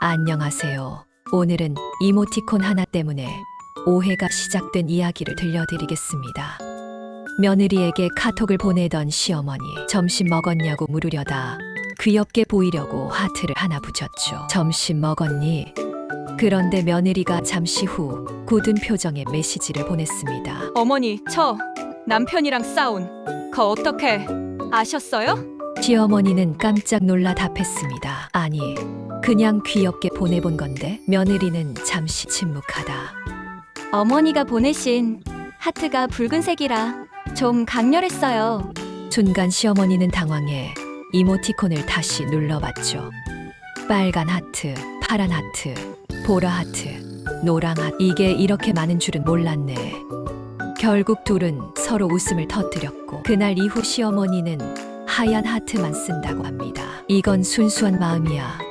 안녕하세요. 오늘은 이모티콘 하나 때문에 오해가 시작된 이야기를 들려드리겠습니다. 며느리에게 카톡을 보내던 시어머니 점심 먹었냐고 물으려다 귀엽게 보이려고 하트를 하나 붙였죠. 점심 먹었니? 그런데 며느리가 잠시 후 굳은 표정의 메시지를 보냈습니다. 어머니, 저 남편이랑 싸운 거 어떻게 아셨어요? 시어머니는 깜짝 놀라 답했습니다. 아니, 그냥 귀엽게 보내본 건데 며느리는 잠시 침묵하다. 어머니가 보내신 하트가 붉은색이라 좀 강렬했어요. 순간 시어머니는 당황해 이모티콘을 다시 눌러봤죠. 빨간 하트, 파란 하트, 보라 하트, 노랑 하트. 이게 이렇게 많은 줄은 몰랐네. 결국 둘은 서로 웃음을 터뜨렸고 그날 이후 시어머니는 하얀 하트만 쓴다고 합니다. 이건 순수한 마음이야.